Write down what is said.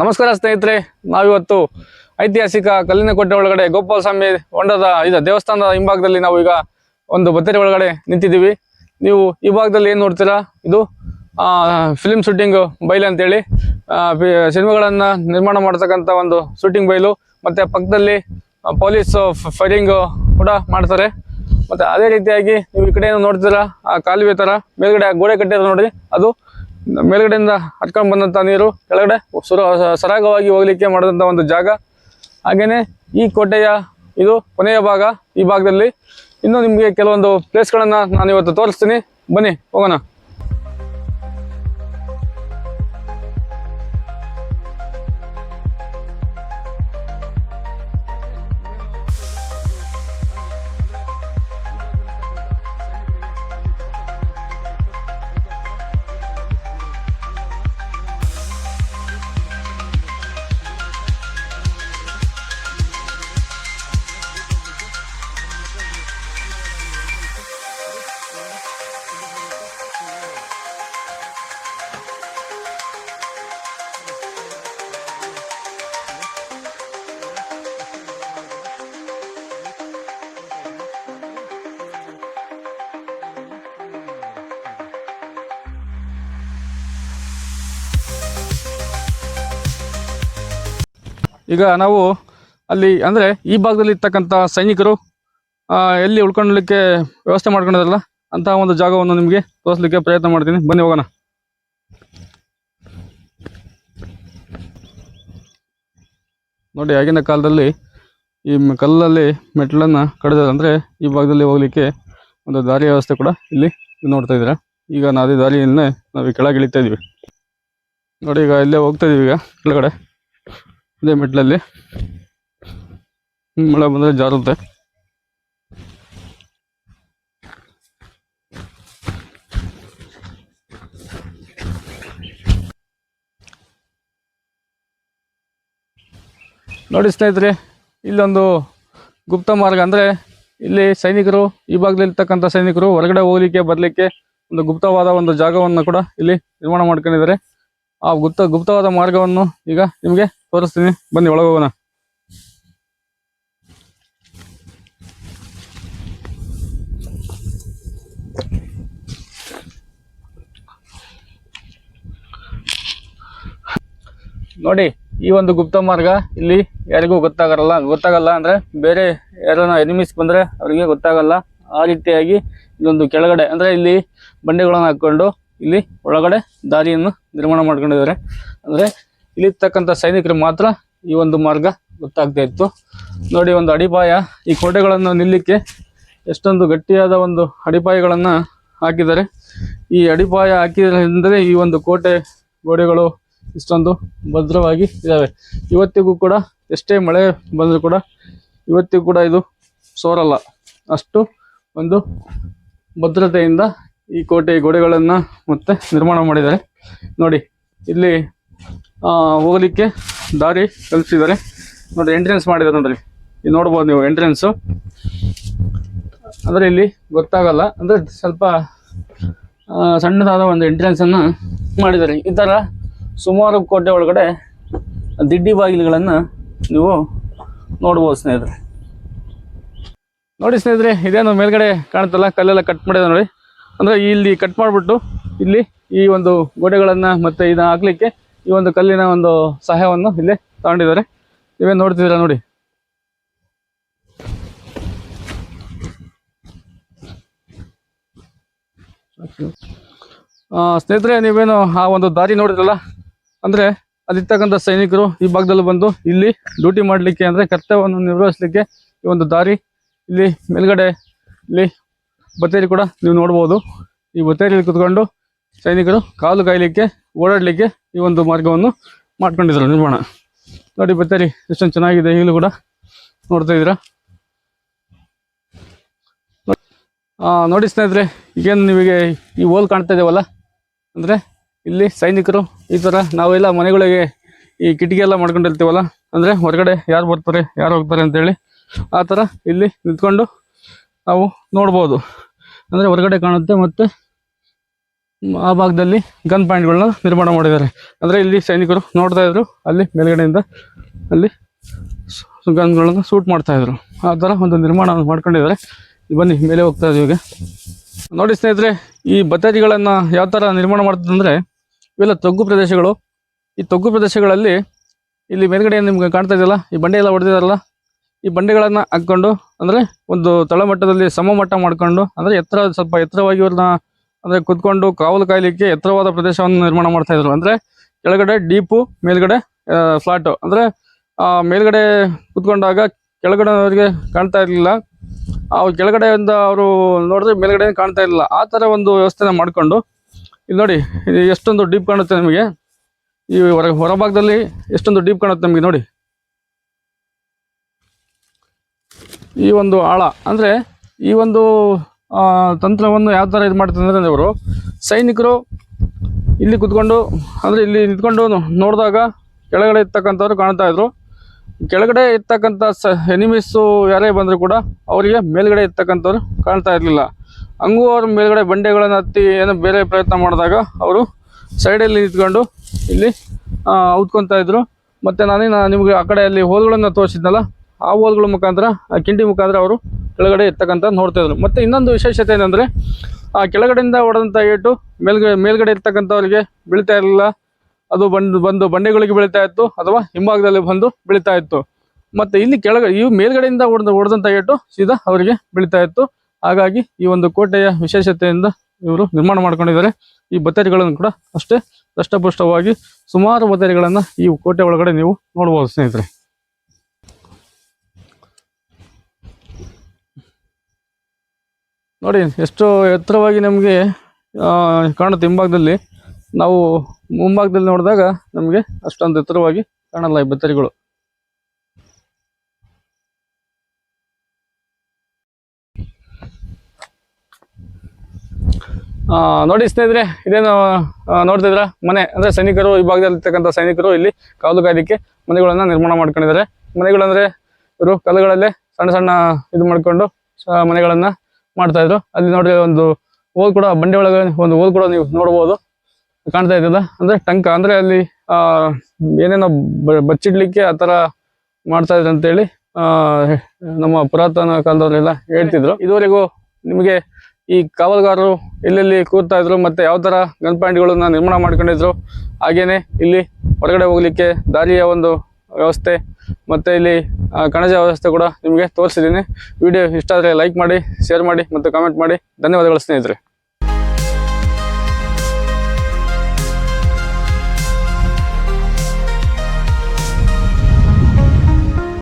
ನಮಸ್ಕಾರ ಸ್ನೇಹಿತರೆ, ನಾವಿವತ್ತು ಐತಿಹಾಸಿಕ ಕಲ್ಲಿನ ಕೋಟೆ ಒಳಗಡೆ ಗೋಪಾಲ ಸ್ವಾಮಿ ಹೊಂಡದ ಇದು ದೇವಸ್ಥಾನದ ಹಿಂಭಾಗದಲ್ಲಿ ನಾವು ಈಗ ಒಂದು ಬತ್ತೇರಿ ಒಳಗಡೆ ನಿಂತಿದ್ದೀವಿ. ನೀವು ಈ ಭಾಗದಲ್ಲಿ ಏನು ನೋಡ್ತೀರಾ? ಇದು ಫಿಲ್ಮ್ ಶೂಟಿಂಗ್ ಬೈಲು ಅಂತೇಳಿ. ಸಿನಿಮಾಗಳನ್ನು ನಿರ್ಮಾಣ ಮಾಡ್ತಕ್ಕಂಥ ಒಂದು ಶೂಟಿಂಗ್ ಬೈಲು ಮತ್ತು ಪಕ್ಕದಲ್ಲಿ ಪೊಲೀಸ್ ಫೈರಿಂಗ್ ಕೂಡ ಮಾಡ್ತಾರೆ. ಮತ್ತು ಅದೇ ರೀತಿಯಾಗಿ ನೀವು ಈ ಕಡೆ ಏನು ನೋಡ್ತೀರಾ? ಆ, ಕಾಲುವೆ ಥರ ಮೇಲ್ಗಡೆ ಗೋಡೆ ಕಟ್ಟಿರೋದು ನೋಡಿ. ಅದು ಮೇಲ್ಗಡೆಯಿಂದ ಹರ್ಕೊಂಡು ಬಂದಂಥ ನೀರು ಕೆಳಗಡೆ ಸುರ, ಸರಾಗವಾಗಿ ಹೋಗ್ಲಿಕ್ಕೆ ಮಾಡಿದಂಥ ಒಂದು ಜಾಗ. ಹಾಗೆಯೇ ಈ ಕೋಟೆಯ ಇದು ಕೊನೆಯ ಭಾಗ ಈ ಭಾಗದಲ್ಲಿ. ಇನ್ನು ನಿಮಗೆ ಕೆಲವೊಂದು ಪ್ಲೇಸ್ಗಳನ್ನು ನಾನು ಇವತ್ತು ತೋರಿಸ್ತೀನಿ. ಬನ್ನಿ, ಹೋಗೋಣ. ಈಗ ನಾವು ಅಲ್ಲಿ ಅಂದರೆ ಈ ಭಾಗದಲ್ಲಿ ಇರ್ತಕ್ಕಂಥ ಸೈನಿಕರು ಎಲ್ಲಿ ಉಳ್ಕೊಳ್ಳಲಿಕ್ಕೆ ವ್ಯವಸ್ಥೆ ಮಾಡ್ಕೊಂಡಿರಲ್ಲ ಅಂತಹ ಒಂದು ಜಾಗವನ್ನು ನಿಮಗೆ ತೋರಿಸ್ಲಿಕ್ಕೆ ಪ್ರಯತ್ನ ಮಾಡ್ತೀನಿ. ಬನ್ನಿ ಹೋಗೋಣ. ನೋಡಿ, ಆಗಿನ ಕಾಲದಲ್ಲಿ ಈ ಕಲ್ಲಲ್ಲಿ ಮೆಟ್ಲನ್ನು ಕಡಿದ್ರೆ. ಈ ಭಾಗದಲ್ಲಿ ಹೋಗಲಿಕ್ಕೆ ಒಂದು ದಾರಿ ವ್ಯವಸ್ಥೆ ಕೂಡ ಇಲ್ಲಿ ನೋಡ್ತಾ ಇದ್ದೀರಾ. ಈಗ ನಾವು ಅದೇ ದಾರಿಯನ್ನೇ ನಾವು ಕೆಳಗಿಳಿತಾ ಇದೀವಿ. ನೋಡಿ, ಈಗ ಇಲ್ಲೇ ಹೋಗ್ತಾ ಇದ್ದೀವಿ ಈಗ ಕೆಳಗಡೆ. ಇದೇ ಮೆಟ್ಲಲ್ಲಿ. ಮಳೆ ಬಂದರೆ ಜಾರುತ್ತೆ. ನೋಡಿ ಸ್ನೇಹಿತರೆ, ಇಲ್ಲೊಂದು ಗುಪ್ತ ಮಾರ್ಗ ಅಂದರೆ ಇಲ್ಲಿ ಸೈನಿಕರು, ಈ ಭಾಗದಲ್ಲಿರ್ತಕ್ಕಂಥ ಸೈನಿಕರು ಹೊರಗಡೆ ಹೋಗಲಿಕ್ಕೆ, ಬರಲಿಕ್ಕೆ ಒಂದು ಗುಪ್ತವಾದ ಒಂದು ಜಾಗವನ್ನು ಕೂಡ ಇಲ್ಲಿ ನಿರ್ಮಾಣ ಮಾಡ್ಕೊಂಡಿದ್ದಾರೆ. ಆ ಗುಪ್ತ ಗುಪ್ತವಾದ ಮಾರ್ಗವನ್ನು ಈಗ ನಿಮಗೆ ತೋರಿಸ್ತೀನಿ. ಬನ್ನಿ, ಒಳಗೋಗೋಣ. ನೋಡಿ, ಈ ಒಂದು ಗುಪ್ತ ಮಾರ್ಗ ಇಲ್ಲಿ ಯಾರಿಗೂ ಗೊತ್ತಾಗಲ್ಲ. ಗೊತ್ತಾಗಲ್ಲ ಅಂದ್ರೆ ಬೇರೆ ಯಾರನ್ನ ಎನಿಮಿಸ್ ಬಂದ್ರೆ ಅವರಿಗೆ ಗೊತ್ತಾಗಲ್ಲ. ಆ ರೀತಿಯಾಗಿ ಇಲ್ಲೊಂದು ಕೆಳಗಡೆ, ಅಂದ್ರೆ ಇಲ್ಲಿ ಬಂಡೆಗಳನ್ನು ಹಾಕೊಂಡು ಇಲ್ಲಿ ಒಳಗಡೆ ದಾರಿಯನ್ನು ನಿರ್ಮಾಣ ಮಾಡ್ಕೊಂಡಿದ್ದಾರೆ. ಅಂದ್ರೆ ಇಲ್ಲಿರ್ತಕ್ಕಂಥ ಸೈನಿಕರು ಮಾತ್ರ ಈ ಒಂದು ಮಾರ್ಗ ಗೊತ್ತಾಗ್ತಾ ಇತ್ತು. ನೋಡಿ, ಒಂದು ಅಡಿಪಾಯ. ಈ ಕೋಟೆಗಳನ್ನು ನಿಲ್ಲಿಕ್ಕೆ ಎಷ್ಟೊಂದು ಗಟ್ಟಿಯಾದ ಒಂದು ಅಡಿಪಾಯಗಳನ್ನ ಹಾಕಿದ್ದಾರೆ. ಈ ಅಡಿಪಾಯ ಹಾಕಿದ್ರೆ ಈ ಒಂದು ಕೋಟೆ ಗೋಡೆಗಳು ಇಷ್ಟೊಂದು ಭದ್ರವಾಗಿ ಇದ್ದಾವೆ ಇವತ್ತಿಗೂ ಕೂಡ ಎಷ್ಟೇ ಮಳೆ ಬಂದರೂ ಕೂಡ ಇವತ್ತಿಗೂ ಕೂಡ ಇದು ಸೋರಲ್ಲ. ಅಷ್ಟು ಒಂದು ಭದ್ರತೆಯಿಂದ ಈ ಕೋಟೆ ಗೋಡೆಗಳನ್ನು ಮತ್ತೆ ನಿರ್ಮಾಣ ಮಾಡಿದ್ದಾರೆ. ನೋಡಿ, ಇಲ್ಲಿ ಹೋಗ್ಲಿಕ್ಕೆ ದಾರಿ ಕಲ್ಪಿಸಿದ್ದಾರೆ. ನೋಡಿ ಎಂಟ್ರೆನ್ಸ್ ಮಾಡಿದ್ದಾರೆ ನೋಡ್ರಿ. ಇಲ್ಲಿ ನೋಡ್ಬೋದು ನೀವು ಎಂಟ್ರೆನ್ಸು ಅಂದರೆ ಇಲ್ಲಿ ಗೊತ್ತಾಗಲ್ಲ. ಅಂದ್ರೆ ಸ್ವಲ್ಪ ಸಣ್ಣದಾದ ಒಂದು ಎಂಟ್ರೆನ್ಸ್ ಅನ್ನ ಮಾಡಿದ್ದಾರೆ. ಈ ಥರ ಸುಮಾರು ಕೋಟೆ ಒಳಗಡೆ ದಿಡ್ಡಿ ಬಾಗಿಲುಗಳನ್ನು ನೀವು ನೋಡ್ಬೋದು ಸ್ನೇಹಿತರೆ. ನೋಡಿ ಸ್ನೇಹಿತರೆ, ಇದೇನು ಮೇಲ್ಗಡೆ ಕಾಣುತ್ತಲ್ಲ ಕಲ್ಲೆಲ್ಲ ಕಟ್ ಮಾಡಿದೆ ನೋಡಿ. ಅಂದ್ರೆ ಇಲ್ಲಿ ಕಟ್ ಮಾಡಿಬಿಟ್ಟು ಇಲ್ಲಿ ಈ ಒಂದು ಗೋಡೆಗಳನ್ನ ಮತ್ತೆ ಇದನ್ನ ಹಾಕ್ಲಿಕ್ಕೆ ಈ ಒಂದು ಕಲ್ಲಿನ ಒಂದು ಸಹಾಯವನ್ನು ಇಲ್ಲಿ ತಗೊಂಡಿದ್ದಾರೆ. ನೀವೇ ನೋಡ್ತಿದ್ದೀರಾ ನೋಡಿ. ಸ್ನೇಹಿತರೆ, ನೀವೇನು ಆ ಒಂದು ದಾರಿ ನೋಡಿದ್ರಲ್ಲ? ಅಂದ್ರೆ ಅಲ್ಲಿರ್ತಕ್ಕಂಥ ಸೈನಿಕರು ಈ ಭಾಗದಲ್ಲಿ ಬಂದು ಇಲ್ಲಿ ಡ್ಯೂಟಿ ಮಾಡಲಿಕ್ಕೆ ಅಂದರೆ ಕರ್ತವ್ಯವನ್ನು ನಿರ್ವಹಿಸಲಿಕ್ಕೆ ಈ ಒಂದು ದಾರಿ ಇಲ್ಲಿ ಮೇಲ್ಗಡೆ ಇಲ್ಲಿ ಬತ್ತೇರಿ ಕೂಡ ನೀವು ನೋಡ್ಬೋದು. ಈ ಬತ್ತೇರಿಯಲ್ಲಿ ಕುತ್ಕೊಂಡು ಸೈನಿಕರು ಕಾಲು ಕಾಯಲಿಕ್ಕೆ, ಓಡಾಡಲಿಕ್ಕೆ ಈ ಒಂದು ಮಾರ್ಗವನ್ನು ಮಾಡ್ಕೊಂಡಿದ್ರು ನಿರ್ಮಾಣ. ನೋಡಿ ಬತ್ತೇರಿ ಎಷ್ಟೊಂದು ಚೆನ್ನಾಗಿದೆ ಈಗಲೂ ಕೂಡ ನೋಡ್ತಾ ಇದ್ದೀರಾ? ನೋಡಿ ಸ್ನೇಹಿತರೆ, ಈಗೇನು ನಿಮಗೆ ಈ ಹೋಲ್ ಕಾಣ್ತಾ ಇದ್ದೇವಲ್ಲ ಅಂದರೆ ಇಲ್ಲಿ ಸೈನಿಕರು ಈ ಥರ ನಾವೆಲ್ಲ ಮನೆಗಳಿಗೆ ಈ ಕಿಟಕಿ ಎಲ್ಲ ಮಾಡ್ಕೊಂಡಿರ್ತೀವಲ್ಲ, ಅಂದರೆ ಹೊರಗಡೆ ಯಾರು ಬರ್ತಾರೆ, ಯಾರು ಹೋಗ್ತಾರೆ ಅಂತೇಳಿ ಆ ಥರ ಇಲ್ಲಿ ನಿಂತ್ಕೊಂಡು ನಾವು ನೋಡ್ಬೋದು. ಅಂದರೆ ಹೊರಗಡೆ ಕಾಣುತ್ತೆ ಮತ್ತು ಆ ಭಾಗದಲ್ಲಿ ಗನ್ ಪಾಯಿಂಟ್ಗಳನ್ನ ನಿರ್ಮಾಣ ಮಾಡಿದ್ದಾರೆ. ಅಂದರೆ ಇಲ್ಲಿ ಸೈನಿಕರು ನೋಡ್ತಾ ಇದ್ರು. ಅಲ್ಲಿ ಮೇಲ್ಗಡೆಯಿಂದ ಅಲ್ಲಿ ಗನ್ಗಳನ್ನ ಶೂಟ್ ಮಾಡ್ತಾ ಇದ್ರು. ಆ ಥರ ಒಂದು ನಿರ್ಮಾಣವನ್ನು ಮಾಡ್ಕೊಂಡಿದ್ದಾರೆ. ಬನ್ನಿ, ಮೇಲೆ ಹೋಗ್ತಾ ಇದೀವಿ ಈಗ. ನೋಡಿ ಸ್ನೇಹಿತರೆ, ಈ ಬತ್ತಾರಿಗಳನ್ನು ಯಾವ ಥರ ನಿರ್ಮಾಣ ಮಾಡ್ತದಂದರೆ ಇವೆಲ್ಲ ತಗ್ಗು ಪ್ರದೇಶಗಳು. ಈ ತಗ್ಗು ಪ್ರದೇಶಗಳಲ್ಲಿ ಇಲ್ಲಿ ಮೇಲ್ಗಡೆ ನಿಮ್ಗೆ ಕಾಣ್ತಾ ಇದೆಯಲ್ಲ, ಈ ಬಂಡೆ ಎಲ್ಲ ಹೊಡೆದಿದಾರಲ್ಲ ಈ ಬಂಡೆಗಳನ್ನು ಹಾಕ್ಕೊಂಡು, ಅಂದರೆ ಒಂದು ತಳಮಟ್ಟದಲ್ಲಿ ಸಮಮಟ್ಟ ಮಾಡ್ಕೊಂಡು, ಅಂದರೆ ಎತ್ತರ, ಸ್ವಲ್ಪ ಎತ್ತರವಾಗಿ ಇವ್ರನ್ನ, ಅಂದರೆ ಕುತ್ಕೊಂಡು ಕಾವಲು ಕಾಯಲಿಕ್ಕೆ ಎತ್ತರವಾದ ಪ್ರದೇಶವನ್ನು ನಿರ್ಮಾಣ ಮಾಡ್ತಾ ಇದ್ರು. ಅಂದರೆ ಕೆಳಗಡೆ ಡೀಪು, ಮೇಲ್ಗಡೆ ಫ್ಲಾಟು. ಅಂದರೆ ಮೇಲ್ಗಡೆ ಕುತ್ಕೊಂಡಾಗ ಕೆಳಗಡೆ ಅವರಿಗೆ ಕಾಣ್ತಾ ಇರಲಿಲ್ಲ. ಆ ಕೆಳಗಡೆಯಿಂದ ಅವರು ನೋಡಿದ್ರೆ ಮೇಲ್ಗಡೆ ಕಾಣ್ತಾ ಇರಲಿಲ್ಲ. ಆ ಥರ ಒಂದು ವ್ಯವಸ್ಥೆನ ಮಾಡಿಕೊಂಡು ಇಲ್ಲಿ ನೋಡಿ ಎಷ್ಟೊಂದು ಡೀಪ್ ಕಾಣುತ್ತೆ ನಿಮಗೆ. ಈ ಹೊರ, ಹೊರಭಾಗದಲ್ಲಿ ಎಷ್ಟೊಂದು ಡೀಪ್ ಕಾಣುತ್ತೆ ನಮಗೆ ನೋಡಿ. ಈ ಒಂದು ಆಳ, ಅಂದರೆ ಈ ಒಂದು ತಂತ್ರವನ್ನು ಯಾವ ಥರ ಇದು ಮಾಡ್ತಾರೆ ಅಂದರೆ ಅವರು ಸೈನಿಕರು ಇಲ್ಲಿ ಕುತ್ಕೊಂಡು, ಅಂದರೆ ಇಲ್ಲಿ ನಿಂತ್ಕೊಂಡು ನೋಡಿದಾಗ ಕೆಳಗಡೆ ಇರ್ತಕ್ಕಂಥವ್ರು ಕಾಣ್ತಾ ಇದ್ರು. ಕೆಳಗಡೆ ಇರ್ತಕ್ಕಂಥ ಸ ಎನಿಮೀಸು ಯಾರೇ ಬಂದರೂ ಕೂಡ ಅವರಿಗೆ ಮೇಲ್ಗಡೆ ಇರ್ತಕ್ಕಂಥವ್ರು ಕಾಣ್ತಾ ಇರಲಿಲ್ಲ. ಹಂಗೂ ಅವ್ರ ಮೇಲ್ಗಡೆ ಬಂಡೆಗಳನ್ನು ಹತ್ತಿ ಏನೋ ಬೇರೆ ಪ್ರಯತ್ನ ಮಾಡಿದಾಗ ಅವರು ಸೈಡಲ್ಲಿ ನಿಂತ್ಕೊಂಡು ಇಲ್ಲಿ ಔದ್ಕೊತಾ ಇದ್ರು. ಮತ್ತು ನಾನೇ ನಾ ನಿಮಗೆ ಆ ಕಡೆ ಅಲ್ಲಿ ಹೋಲ್ಗಳನ್ನು ತೋರಿಸಿದ್ನಲ್ಲ ಆ ಹೋಲ್ಗಳ ಮುಖಾಂತರ, ಆ ಕಿಂಡಿ ಮುಖಾಂತರ ಅವರು ಕೆಳಗಡೆ ಇರ್ತಕ್ಕಂಥ ನೋಡ್ತಾ ಇದ್ರು ಮತ್ತು ಇನ್ನೊಂದು ವಿಶೇಷತೆ ಏನಂದರೆ, ಆ ಕೆಳಗಡೆಯಿಂದ ಹೊಡೆದಂಥ ಏಟು ಮೇಲ್ಗಡೆ ಮೇಲ್ಗಡೆ ಇರ್ತಕ್ಕಂಥವ್ರಿಗೆ ಬೀಳ್ತಾ ಇರಲಿಲ್ಲ. ಅದು ಬಂದು ಬಂದು ಬಂಡೆಗಳಿಗೆ ಬೀಳ್ತಾ ಇತ್ತು, ಅಥವಾ ಹಿಂಭಾಗದಲ್ಲಿ ಬಂದು ಬೀಳ್ತಾ ಇತ್ತು. ಮತ್ತು ಇಲ್ಲಿ ಕೆಳಗಡೆ ಇವು ಮೇಲ್ಗಡೆಯಿಂದ ಹೊಡೆದ, ಹೊಡೆದಂಥ ಏಟು ಸೀದಾ ಅವರಿಗೆ ಬೀಳ್ತಾ ಇತ್ತು. ಹಾಗಾಗಿ ಈ ಒಂದು ಕೋಟೆಯ ವಿಶೇಷತೆಯಿಂದ ಇವರು ನಿರ್ಮಾಣ ಮಾಡ್ಕೊಂಡಿದ್ದಾರೆ. ಈ ಬತ್ತರಿಗಳನ್ನು ಕೂಡ ಅಷ್ಟೇ ದಷ್ಟಪುಷ್ಟವಾಗಿ ಸುಮಾರು ಬತ್ತರಿಗಳನ್ನು ಈ ಕೋಟೆ ಒಳಗಡೆ ನೀವು ನೋಡ್ಬೋದು ಸ್ನೇಹಿತರೆ. ನೋಡಿ, ಎಷ್ಟು ಎತ್ತರವಾಗಿ ನಮಗೆ ಕಾಣುತ್ತೆ ಹಿಂಭಾಗದಲ್ಲಿ. ನಾವು ಮುಂಭಾಗದಲ್ಲಿ ನೋಡಿದಾಗ ನಮಗೆ ಅಷ್ಟೊಂದು ಎತ್ತರವಾಗಿ ಕಾಣಲ್ಲ ಈ ಬೆತ್ತರಿಗಳು. ನೋಡಿ ಸ್ನೇಹಿತರೆ, ಇದೇನು ನೋಡ್ತಿದ್ರ ಮನೆ, ಅಂದ್ರೆ ಸೈನಿಕರು, ಈ ಭಾಗದಲ್ಲಿ ಇರ್ತಕ್ಕಂಥ ಸೈನಿಕರು ಇಲ್ಲಿ ಕಾಲು ಕಾಯಲಿಕ್ಕೆ ಮನೆಗಳನ್ನ ನಿರ್ಮಾಣ ಮಾಡ್ಕೊಂಡಿದ್ದಾರೆ. ಮನೆಗಳಂದ್ರೆ ಇವರು ಕಲ್ಲುಗಳಲ್ಲೇ ಸಣ್ಣ ಸಣ್ಣ ಇದು ಮಾಡ್ಕೊಂಡು ಮನೆಗಳನ್ನ ಮಾಡ್ತಾ ಇದ್ರು. ಅಲ್ಲಿ ನೋಡ್ರಿ ಒಂದು ಓಲ್ ಕೂಡ ಬಂಡೆ ಒಳಗೆ ಒಂದು ಓಲ್ ಕೂಡ ನೀವು ನೋಡ್ಬೋದು. ಕಾಣ್ತಾ ಇದ್ದಲ್ಲ ಅಂದ್ರೆ ಟಂಕ, ಅಂದ್ರೆ ಅಲ್ಲಿ ಏನೇನೋ ಬಚ್ಚಿಡ್ಲಿಕ್ಕೆ ಆ ತರ ಮಾಡ್ತಾ ಇದ್ರು ಅಂತೇಳಿ ನಮ್ಮ ಪುರಾತನ ಕಾಲದವರೆಲ್ಲ ಹೇಳ್ತಿದ್ರು. ಇದುವರೆಗೂ ನಿಮಗೆ ಈ ಕಾವಲುಗಾರರು ಎಲ್ಲೆಲ್ಲಿ ಕೂರ್ತಾ ಇದ್ರು ಮತ್ತೆ ಯಾವ ತರ ಗನ್ ಪಾಯಿಂಟ್ಗಳನ್ನ ನಿರ್ಮಾಣ ಮಾಡ್ಕೊಂಡಿದ್ರು, ಹಾಗೇನೆ ಇಲ್ಲಿ ಹೊರಗಡೆ ಹೋಗ್ಲಿಕ್ಕೆ ದಾರಿಯ ಒಂದು ವ್ಯವಸ್ಥೆ ಮತ್ತೆ ಇಲ್ಲಿ ಕಣಜ ವ್ಯವಸ್ಥೆ ಕೂಡ ನಿಮಗೆ ತೋರಿಸಿದ್ದೀನಿ. ವಿಡಿಯೋ ಇಷ್ಟ ಆದರೆ ಲೈಕ್ ಮಾಡಿ ಶೇರ್ ಮಾಡಿ ಮತ್ತು ಕಾಮೆಂಟ್ ಮಾಡಿ. ಧನ್ಯವಾದಗಳು ಸ್ನೇಹಿತರೆ.